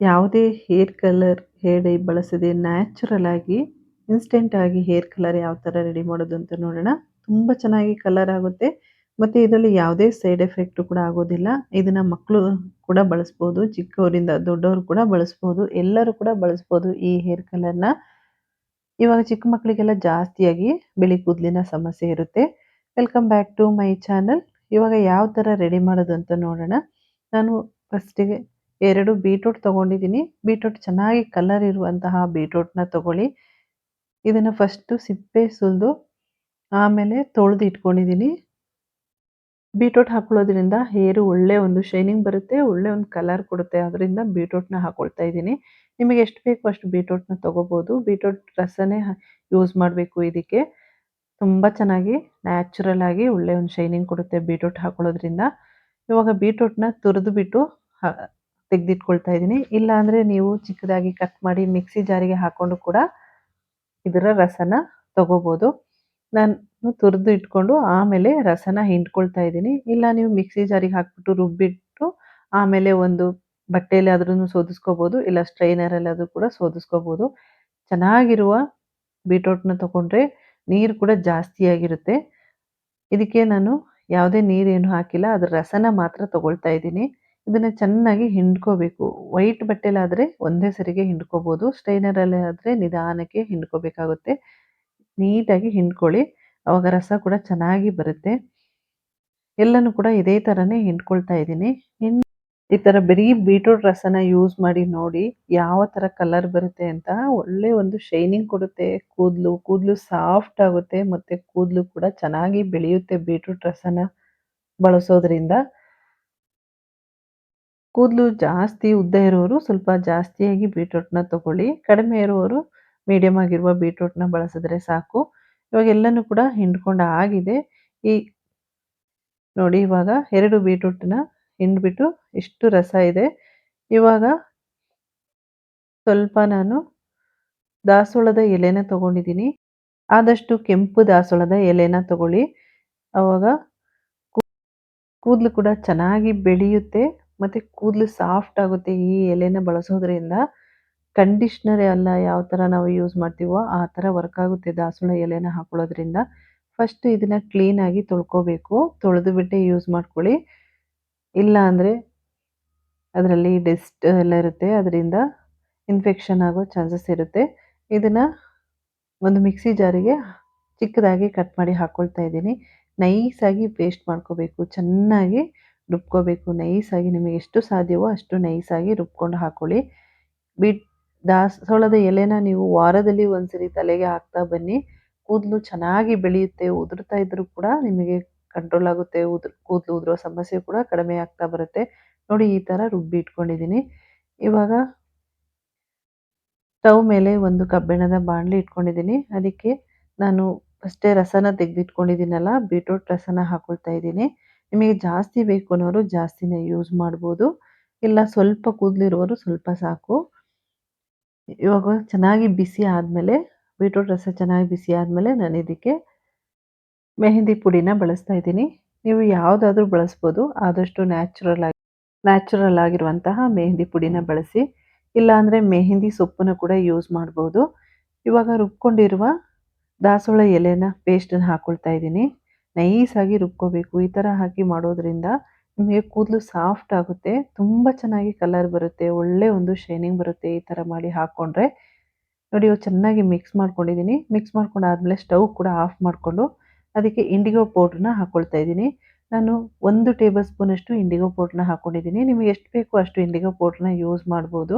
ಯಾವುದೇ hair colour dye ಬಳಸದೆ natural ಆಗಿ, ಇನ್ಸ್ಟೆಂಟ್ ಆಗಿ ಹೇರ್ ಕಲರ್ ಯಾವ ತರ ರೆಡಿ ಮಾಡೋದು ಅಂತ ನೋಡೋಣ. ತುಂಬ ಚೆನ್ನಾಗಿ ಕಲರ್ ಆಗುತ್ತೆ. ಮತ್ತೆ ಇದರಲ್ಲಿ ಯಾವುದೇ ಸೈಡ್ ಎಫೆಕ್ಟ್ ಕೂಡ ಆಗೋದಿಲ್ಲ. ಇದನ್ನ ಮಕ್ಕಳು ಕೂಡ ಬಳಸ್ಬೋದು, ಚಿಕ್ಕವರಿಂದ ದೊಡ್ಡವರು ಕೂಡ ಬಳಸ್ಬೋದು, ಎಲ್ಲರೂ ಕೂಡ ಬಳಸ್ಬೋದು ಈ ಹೇರ್ ಕಲರ್ನ ಇವಾಗ ಚಿಕ್ಕ ಮಕ್ಕಳಿಗೆಲ್ಲ ಜಾಸ್ತಿಯಾಗಿ ಬಿಳಿ ಕೂದಲಿನ ಸಮಸ್ಯೆ ಇರುತ್ತೆ. Welcome back to my channel ಇವಾಗ ಯಾವ ಥರ ರೆಡಿ ಮಾಡೋದು ಅಂತ ನೋಡೋಣ. ನಾನು ಫಸ್ಟಿಗೆ ಎರಡು ಬೀಟ್ರೂಟ್ ತಗೊಂಡಿದ್ದೀನಿ. ಬೀಟ್ರೂಟ್ ಚೆನ್ನಾಗಿ ಕಲರ್ ಇರುವಂತಹ ಬೀಟ್ರೂಟ್ನ ತೊಗೊಳ್ಳಿ. ಇದನ್ನ ಫಸ್ಟ್ ಸಿಪ್ಪೆ ಸುಲಿದು, ಆಮೇಲೆ ತೊಳೆದು ಇಟ್ಕೊಂಡಿದ್ದೀನಿ. ಬೀಟ್ರೂಟ್ ಹಾಕೊಳ್ಳೋದ್ರಿಂದ ಹೇರು ಒಳ್ಳೆ ಒಂದು ಶೈನಿಂಗ್ ಬರುತ್ತೆ, ಒಳ್ಳೆ ಒಂದು ಕಲರ್ ಕೊಡುತ್ತೆ. ಅದರಿಂದ ಬೀಟ್ರೂಟ್ನ ಹಾಕೊಳ್ತಾ ಇದ್ದೀನಿ. ನಿಮಗೆ ಎಷ್ಟು ಬೇಕು ಅಷ್ಟು ಬೀಟ್ರೂಟ್ನ ತೊಗೋಬೋದು. ಬೀಟ್ರೂಟ್ ರಸನೇ ಯೂಸ್ ಮಾಡಬೇಕು ಇದಕ್ಕೆ. ತುಂಬ ಚೆನ್ನಾಗಿ ನ್ಯಾಚುರಲ್ ಆಗಿ ಒಳ್ಳೆ ಒಂದು ಶೈನಿಂಗ್ ಕೊಡುತ್ತೆ ಬೀಟ್ರೂಟ್ ಹಾಕೊಳ್ಳೋದ್ರಿಂದ. ಇವಾಗ ಬೀಟ್ರೂಟ್ನ ತುರಿದು ಬಿಟ್ಟು ತೆಗೆದಿಟ್ಕೊಳ್ತಾ ಇದ್ದೀನಿ. ಇಲ್ಲ ಅಂದ್ರೆ ನೀವು ಚಿಕ್ಕದಾಗಿ ಕಟ್ ಮಾಡಿ ಮಿಕ್ಸಿ ಜಾರಿಗೆ ಹಾಕೊಂಡು ಕೂಡ ಇದರ ರಸನ ತಗೋಬೋದು. ನಾನು ತುರಿದು ಇಟ್ಕೊಂಡು ಆಮೇಲೆ ರಸನ ಹಿಂಡ್ಕೊಳ್ತಾ ಇದ್ದೀನಿ. ಇಲ್ಲ ನೀವು ಮಿಕ್ಸಿ ಜಾರಿಗೆ ಹಾಕ್ಬಿಟ್ಟು ರುಬ್ಬಿಟ್ಟು ಆಮೇಲೆ ಒಂದು ಬಟ್ಟೆಯಲ್ಲಿ ಆದ್ರೂ ಸೋದಿಸ್ಕೋಬೋದು, ಇಲ್ಲ ಸ್ಟ್ರೈನರ್ ಅಲ್ಲಿ ಕೂಡ ಸೋದಿಸ್ಕೋಬೋದು. ಚೆನ್ನಾಗಿರುವ ಬೀಟ್ರೂಟ್ನ ತಗೊಂಡ್ರೆ ನೀರು ಕೂಡ ಜಾಸ್ತಿ ಆಗಿರುತ್ತೆ. ಇದಕ್ಕೆ ನಾನು ಯಾವುದೇ ನೀರೇನು ಹಾಕಿಲ್ಲ, ಅದರ ರಸನ ಮಾತ್ರ ತಗೊಳ್ತಾ ಇದ್ದೀನಿ. ಇದನ್ನ ಚೆನ್ನಾಗಿ ಹಿಂಡ್ಕೋಬೇಕು. ವೈಟ್ ಬಟ್ಟೆಲಾದ್ರೆ ಒಂದೇ ಸರಿಗೆ ಹಿಂಡ್ಕೋಬಹುದು ಸ್ಟ್ರೈನರಲ್ಲಿ ಆದರೆ ನಿಧಾನಕ್ಕೆ ಹಿಂಡ್ಕೋಬೇಕಾಗುತ್ತೆ. ನೀಟಾಗಿ ಹಿಂಡ್ಕೊಳ್ಳಿ. ಅವಾಗ ರಸ ಕೂಡ ಚೆನ್ನಾಗಿ ಬರುತ್ತೆ. ಎಲ್ಲನೂ ಕೂಡ ಇದೇ ಥರನೇ ಹಿಂಡ್ಕೊಳ್ತಾ ಇದ್ದೀನಿ. ಈ ತರ ಬರೀ ಬೀಟ್ರೂಟ್ ರಸನ ಯೂಸ್ ಮಾಡಿ ನೋಡಿ ಯಾವ ತರ ಕಲರ್ ಬರುತ್ತೆ ಅಂತ ಒಳ್ಳೆ ಒಂದು ಶೈನಿಂಗ್ ಕೊಡುತ್ತೆ. ಕೂದಲು ಕೂದಲು ಸಾಫ್ಟ್ ಆಗುತ್ತೆ ಮತ್ತೆ ಕೂದಲು ಕೂಡ ಚೆನ್ನಾಗಿ ಬೆಳೆಯುತ್ತೆ ಬೀಟ್ರೂಟ್ ರಸನ ಬಳಸೋದ್ರಿಂದ. ಕೂದಲು ಜಾಸ್ತಿ ಉದ್ದ ಇರೋರು ಸ್ವಲ್ಪ ಜಾಸ್ತಿಯಾಗಿ ಬೀಟ್ರೂಟ್ನ ತಗೊಳ್ಳಿ. ಕಡಿಮೆ ಇರೋರು ಮೀಡಿಯಮ್ ಆಗಿರುವ ಬೀಟ್ರೂಟ್ನ ಬಳಸಿದ್ರೆ ಸಾಕು. ಇವಾಗ ಎಲ್ಲನೂ ಕೂಡ ಹಿಂಡ್ಕೊಂಡು ಆಗಿದೆ. ಈ ನೋಡಿ ಇವಾಗ ಎರಡು ಬೀಟ್ರೂಟ್ನ ಹಿಂಡ್ಬಿಟ್ಟು ಇಷ್ಟು ರಸ ಇದೆ. ಇವಾಗ ಸ್ವಲ್ಪ ನಾನು ದಾಸೋಳದ ಎಲೆನ ತಗೊಂಡಿದ್ದೀನಿ. ಆದಷ್ಟು ಕೆಂಪು ದಾಸೋಳದ ಎಲೆನ ತಗೊಳ್ಳಿ. ಅವಾಗ ಕೂದಲು ಕೂಡ ಚೆನ್ನಾಗಿ ಬೆಳೆಯುತ್ತೆ. ಮತ್ತೆ ಕೂದಲು ಸಾಫ್ಟ್ ಆಗುತ್ತೆ ಈ ಎಲೆನ ಬಳಸೋದ್ರಿಂದ. ಕಂಡೀಷ್ನರ್ ಎಲ್ಲ ಯಾವ ಥರ ನಾವು ಯೂಸ್ ಮಾಡ್ತೀವೋ ಆ ಥರ ವರ್ಕ್ ಆಗುತ್ತೆ ದಾಸವಾಳ ಎಲೆನ ಹಾಕೊಳ್ಳೋದ್ರಿಂದ. ಫಸ್ಟ್ ಇದನ್ನ ಕ್ಲೀನಾಗಿ ತೊಳ್ಕೊಬೇಕು. ತೊಳೆದು ಬಿಟ್ಟೆ ಯೂಸ್ ಮಾಡ್ಕೊಳ್ಳಿ. ಇಲ್ಲ ಅಂದರೆ ಅದರಲ್ಲಿ ಡೆಸ್ಟ್ ಎಲ್ಲ ಇರುತ್ತೆ. ಅದರಿಂದ ಇನ್ಫೆಕ್ಷನ್ ಆಗೋ ಚಾನ್ಸಸ್ ಇರುತ್ತೆ. ಇದನ್ನ ಒಂದು ಮಿಕ್ಸಿ ಜಾರಿಗೆ ಚಿಕ್ಕದಾಗಿ ಕಟ್ ಮಾಡಿ ಹಾಕ್ಕೊಳ್ತಾ ಇದ್ದೀನಿ. ನೈಸಾಗಿ ಪೇಸ್ಟ್ ಮಾಡ್ಕೋಬೇಕು. ಚೆನ್ನಾಗಿ ರುಬ್ಕೋಬೇಕು. ನೈಸಾಗಿ ನಿಮಗೆ ಎಷ್ಟು ಸಾಧ್ಯವೋ ಅಷ್ಟು ನೈಸಾಗಿ ರುಬ್ಕೊಂಡು ಹಾಕೊಳ್ಳಿ. ಬಿಟ್ ದಾಸೋಳದ ಎಲೆನ ನೀವು ವಾರದಲ್ಲಿ ಒಂದ್ಸರಿ ತಲೆಗೆ ಹಾಕ್ತಾ ಬನ್ನಿ. ಕೂದಲು ಚೆನ್ನಾಗಿ ಬೆಳೆಯುತ್ತೆ, ಉದುರ್ತಾ ಇದ್ರೂ ಕೂಡ ನಿಮಗೆ ಕಂಟ್ರೋಲ್ ಆಗುತ್ತೆ, ಉದುರ್, ಕೂದಲು ಉದುರೋ ಸಮಸ್ಯೆ ಕೂಡ ಕಡಿಮೆ ಆಗ್ತಾ ಬರುತ್ತೆ. ನೋಡಿ, ಈ ಥರ ರುಬ್ಬಿ ಇಟ್ಕೊಂಡಿದ್ದೀನಿ. ಇವಾಗ ಸ್ಟವ್ ಮೇಲೆ ಒಂದು ಕಬ್ಬಿಣದ ಬಾಣಲಿ ಇಟ್ಕೊಂಡಿದ್ದೀನಿ. ಅದಕ್ಕೆ ನಾನು ಫಸ್ಟೇ ರಸನ ತೆಗೆದಿಟ್ಕೊಂಡಿದ್ದೀನಲ್ಲ, ಬೀಟ್ರೂಟ್ ರಸನ ಹಾಕೊಳ್ತಾ ಇದ್ದೀನಿ. ನಿಮಗೆ ಜಾಸ್ತಿ ಬೇಕು ಅನ್ನೋರು ಜಾಸ್ತಿನೇ ಯೂಸ್ ಮಾಡ್ಬೋದು. ಇಲ್ಲ ಸ್ವಲ್ಪ ಕೂದಲಿರುವವರು ಸ್ವಲ್ಪ ಸಾಕು. ಇವಾಗ ಚೆನ್ನಾಗಿ ಬಿಸಿ ಆದಮೇಲೆ ಬೀಟ್ರೂಟ್ ರಸ ಚೆನ್ನಾಗಿ ಬಿಸಿ ಆದಮೇಲೆ ನಾನು ಇದಕ್ಕೆ ಮೆಹಂದಿ ಪುಡಿನ ಬಳಸ್ತಾ ಇದ್ದೀನಿ. ನೀವು ಯಾವುದಾದ್ರೂ ಬಳಸ್ಬೋದು, ಆದಷ್ಟು ನ್ಯಾಚುರಲ್ ಆಗಿ ನ್ಯಾಚುರಲ್ ಆಗಿರುವಂತಹ ಮೆಹಂದಿ ಪುಡಿನ ಬಳಸಿ. ಇಲ್ಲಾಂದರೆ ಮೆಹಂದಿ ಸೊಪ್ಪನ್ನು ಕೂಡ ಯೂಸ್ ಮಾಡ್ಬೋದು. ಇವಾಗ ರುಬ್ಕೊಂಡಿರುವ ದಾಸವಾಳ ಎಲೆನ ಪೇಸ್ಟನ್ನು ಹಾಕ್ಕೊಳ್ತಾ ಇದ್ದೀನಿ. ನೈಸಾಗಿ ರುಬ್ಕೋಬೇಕು, ಈ ಥರ ಹಾಕಿ ಮಾಡೋದ್ರಿಂದ ನಿಮಗೆ ಕೂದಲು ಸಾಫ್ಟ್ ಆಗುತ್ತೆ, ತುಂಬ ಚೆನ್ನಾಗಿ ಕಲರ್ ಬರುತ್ತೆ, ಒಳ್ಳೆ ಒಂದು ಶೈನಿಂಗ್ ಬರುತ್ತೆ ಈ ಥರ ಮಾಡಿ ಹಾಕ್ಕೊಂಡ್ರೆ. ನೋಡಿ ಚೆನ್ನಾಗಿ ಮಿಕ್ಸ್ ಮಾಡ್ಕೊಂಡಿದ್ದೀನಿ. ಮಿಕ್ಸ್ ಮಾಡ್ಕೊಂಡು ಆದಮೇಲೆ ಸ್ಟವ್ ಕೂಡ ಆಫ್ ಮಾಡಿಕೊಂಡು ಅದಕ್ಕೆ ಇಂಡಿಗೋ ಪೌಡ್ರನ್ನ ಹಾಕ್ಕೊಳ್ತಾ ಇದ್ದೀನಿ. ನಾನು ಒಂದು ಟೇಬಲ್ ಸ್ಪೂನಷ್ಟು ಇಂಡಿಗೋ ಪೌಡ್ರನ್ನ ಹಾಕ್ಕೊಂಡಿದ್ದೀನಿ ನಿಮಗೆ ಎಷ್ಟು ಬೇಕೋ ಅಷ್ಟು ಇಂಡಿಗೋ ಪೌಡ್ರನ್ನ ಯೂಸ್ ಮಾಡ್ಬೋದು,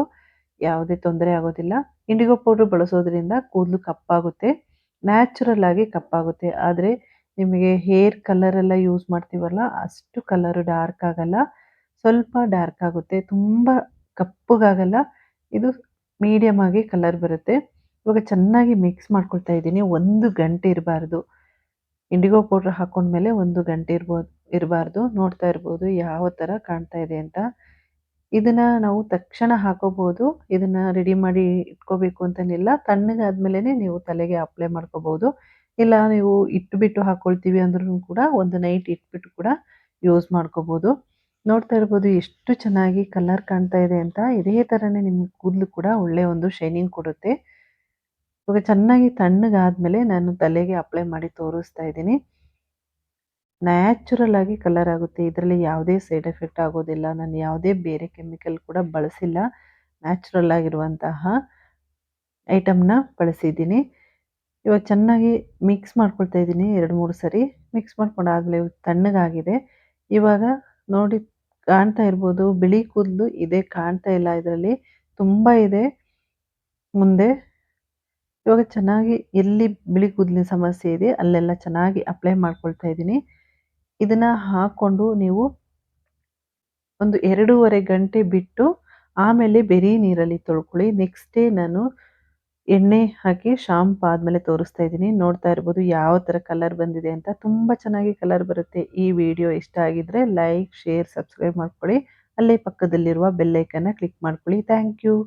ಯಾವುದೇ ತೊಂದರೆ ಆಗೋದಿಲ್ಲ. ಇಂಡಿಗೋ ಪೌಡ್ರ್ ಬಳಸೋದ್ರಿಂದ ಕೂದಲು ಕಪ್ಪಾಗುತ್ತೆ, ನ್ಯಾಚುರಲ್ ಆಗಿ ಕಪ್ಪಾಗುತ್ತೆ. ಆದರೆ ನಿಮಗೆ ಹೇರ್ ಕಲರ್ ಎಲ್ಲ ಯೂಸ್ ಮಾಡ್ತೀವಲ್ಲ, ಅಷ್ಟು ಕಲರ್ ಡಾರ್ಕ್ ಆಗಲ್ಲ. ಸ್ವಲ್ಪ ಡಾರ್ಕ್ ಆಗುತ್ತೆ, ತುಂಬ ಕಪ್ಪಗಾಗಲ್ಲ. ಇದು ಮೀಡಿಯಮ್ ಆಗಿ ಕಲರ್ ಬರುತ್ತೆ. ಇವಾಗ ಚೆನ್ನಾಗಿ ಮಿಕ್ಸ್ ಮಾಡ್ಕೊಳ್ತಾ ಇದ್ದೀನಿ, ಒಂದು ಗಂಟೆ ಇರಬಾರ್ದು. ಇಂಡಿಗೋ ಪೌಡ್ರ್ ಹಾಕೊಂಡ್ಮೇಲೆ ಒಂದು ಗಂಟೆ ಇರ್ಬೋದು ಇರಬಾರ್ದು. ನೋಡ್ತಾ ಇರ್ಬೋದು ಯಾವ ಥರ ಕಾಣ್ತಾ ಇದೆ ಅಂತ. ಇದನ್ನು ನಾವು ತಕ್ಷಣ ಹಾಕೋಬಹುದು ಇದನ್ನು ರೆಡಿ ಮಾಡಿ ಇಟ್ಕೋಬೇಕು ಅಂತನಿಲ್ಲ ತಣ್ಣಗಾದ್ಮೇಲೆ ನೀವು ತಲೆಗೆ ಅಪ್ಲೈ ಮಾಡ್ಕೋಬಹುದು ಇಲ್ಲ, ನೀವು ಇಟ್ಬಿಟ್ಟು ಹಾಕ್ಕೊಳ್ತೀವಿ ಅಂದ್ರೂ ಕೂಡ ಒಂದು ನೈಟ್ ಇಟ್ಬಿಟ್ಟು ಕೂಡ ಯೂಸ್ ಮಾಡ್ಕೋಬೋದು. ನೋಡ್ತಾ ಇರ್ಬೋದು ಎಷ್ಟು ಚೆನ್ನಾಗಿ ಕಲರ್ ಕಾಣ್ತಾ ಇದೆ ಅಂತ. ಇದೇ ಥರನೇ ನಿಮ್ಮ ಕೂದಲು ಕೂಡ ಒಳ್ಳೆ ಒಂದು ಶೈನಿಂಗ್ ಕೊಡುತ್ತೆ. ಇವಾಗ ಚೆನ್ನಾಗಿ ತಣ್ಣಗಾದ್ಮೇಲೆ ನಾನು ತಲೆಗೆ ಅಪ್ಲೈ ಮಾಡಿ ತೋರಿಸ್ತಾ ಇದ್ದೀನಿ. ನ್ಯಾಚುರಲ್ ಆಗಿ ಕಲರ್ ಆಗುತ್ತೆ. ಇದರಲ್ಲಿ ಯಾವುದೇ ಸೈಡ್ ಎಫೆಕ್ಟ್ ಆಗೋದಿಲ್ಲ. ನಾನು ಯಾವುದೇ ಬೇರೆ ಕೆಮಿಕಲ್ ಕೂಡ ಬಳಸಿಲ್ಲ. ನ್ಯಾಚುರಲ್ ಆಗಿರುವಂತಹ ಐಟಮ್ನ ಬಳಸಿದ್ದೀನಿ. ಇವಾಗ ಚೆನ್ನಾಗಿ ಮಿಕ್ಸ್ ಮಾಡ್ಕೊಳ್ತಾ ಇದ್ದೀನಿ ಎರಡು, ಮೂರು ಸರಿ. ಮಿಕ್ಸ್ ಮಾಡ್ಕೊಂಡಾದ್ಮೇಲೆ ತಣ್ಣಗಾಗಿದೆ. ಇವಾಗ ನೋಡಿ ಕಾಣ್ತಾ ಇರ್ಬೋದು, ಬಿಳಿ ಕೂದಲು ಇದೆ, ಕಾಣ್ತಾ ಇಲ್ಲ ಇದರಲ್ಲಿ. ತುಂಬ ಇದೆ. ಮುಂದೆ ಇವಾಗ ಚೆನ್ನಾಗಿ ಎಲ್ಲಿ ಬಿಳಿ ಕೂದಲಿನ ಸಮಸ್ಯೆ ಇದೆ, ಅಲ್ಲೆಲ್ಲ ಚೆನ್ನಾಗಿ ಅಪ್ಲೈ ಮಾಡ್ಕೊಳ್ತಾ ಇದ್ದೀನಿ. ಇದನ್ನು ಹಾಕ್ಕೊಂಡು ನೀವು ಒಂದು ಎರಡೂವರೆ ಗಂಟೆ ಬಿಟ್ಟು ಆಮೇಲೆ ಬೆರಿ ನೀರಲ್ಲಿ ತೊಳ್ಕೊಳ್ಳಿ. ನೆಕ್ಸ್ಟ್ ಡೇ ನಾನು ಎಣ್ಣೆ ಹಾಕಿ ಶಾಂಪ್ ಆದಮೇಲೆ ತೋರಿಸ್ತಾ ಇದ್ದೀನಿ. ನೋಡ್ತಾ ಇರ್ಬೋದು ಯಾವ ಥರ ಕಲರ್ ಬಂದಿದೆ ಅಂತ. ತುಂಬ ಚೆನ್ನಾಗಿ ಕಲರ್ ಬರುತ್ತೆ. ಈ ವಿಡಿಯೋ ಇಷ್ಟ ಆಗಿದ್ರೆ ಲೈಕ್ ಶೇರ್ ಸಬ್ಸ್ಕ್ರೈಬ್ ಮಾಡ್ಕೊಳ್ಳಿ. ಅಲ್ಲೇ ಪಕ್ಕದಲ್ಲಿರುವ ಬೆಲ್ಲೈಕನ್ನ ಕ್ಲಿಕ್ ಮಾಡ್ಕೊಳ್ಳಿ. Thank you